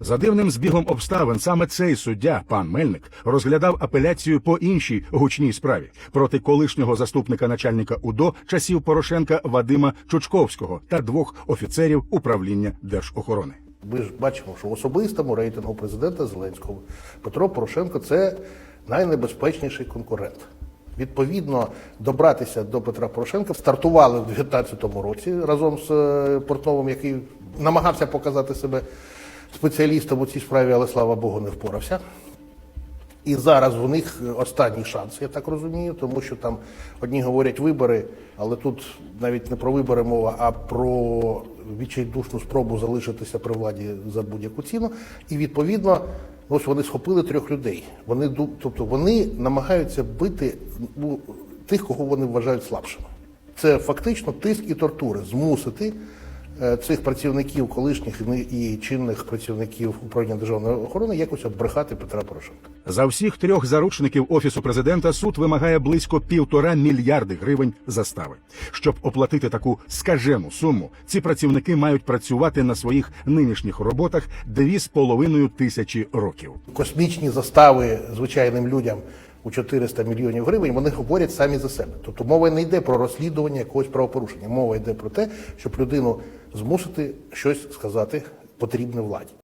За дивним збігом обставин саме цей суддя, пан Мельник, розглядав апеляцію по іншій гучній справі проти колишнього заступника начальника УДО часів Порошенка Вадима Чучковського та двох офіцерів управління держохорони. Ми ж бачимо, що в особистому рейтингу президента Зеленського Петро Порошенко це найнебезпечніший конкурент. Відповідно, добратися до Петра Порошенка стартували в 2019 році разом з е, Портновим, який намагався показати себе спеціалістом у цій справі, але слава Богу, не впорався. І зараз у них останній шанс, я так розумію, тому що там одні говорять вибори, але тут навіть не про вибори мова, а про відчайдушну спробу залишитися при владі за будь-яку ціну. І відповідно, ось вони схопили трьох людей. Вони тобто вони намагаються бити ну, тих, кого вони вважають слабшими. Це фактично тиск і тортури, змусити цих працівників, колишніх і і чинних працівників управління державної охорони якось оббрехати Петра Порошенка. За всіх трьох заручників офісу президента суд вимагає близько півтора мільярди гривень застави. Щоб оплатити таку скажену суму, ці працівники мають працювати на своїх нинішніх роботах дві з половиною тисячі років. Космічні застави звичайним людям у 400 мільйонів гривень вони говорять самі за себе. Тобто мова не йде про розслідування якогось правопорушення. Мова йде про те, щоб людину змусити щось сказати потрібне владі.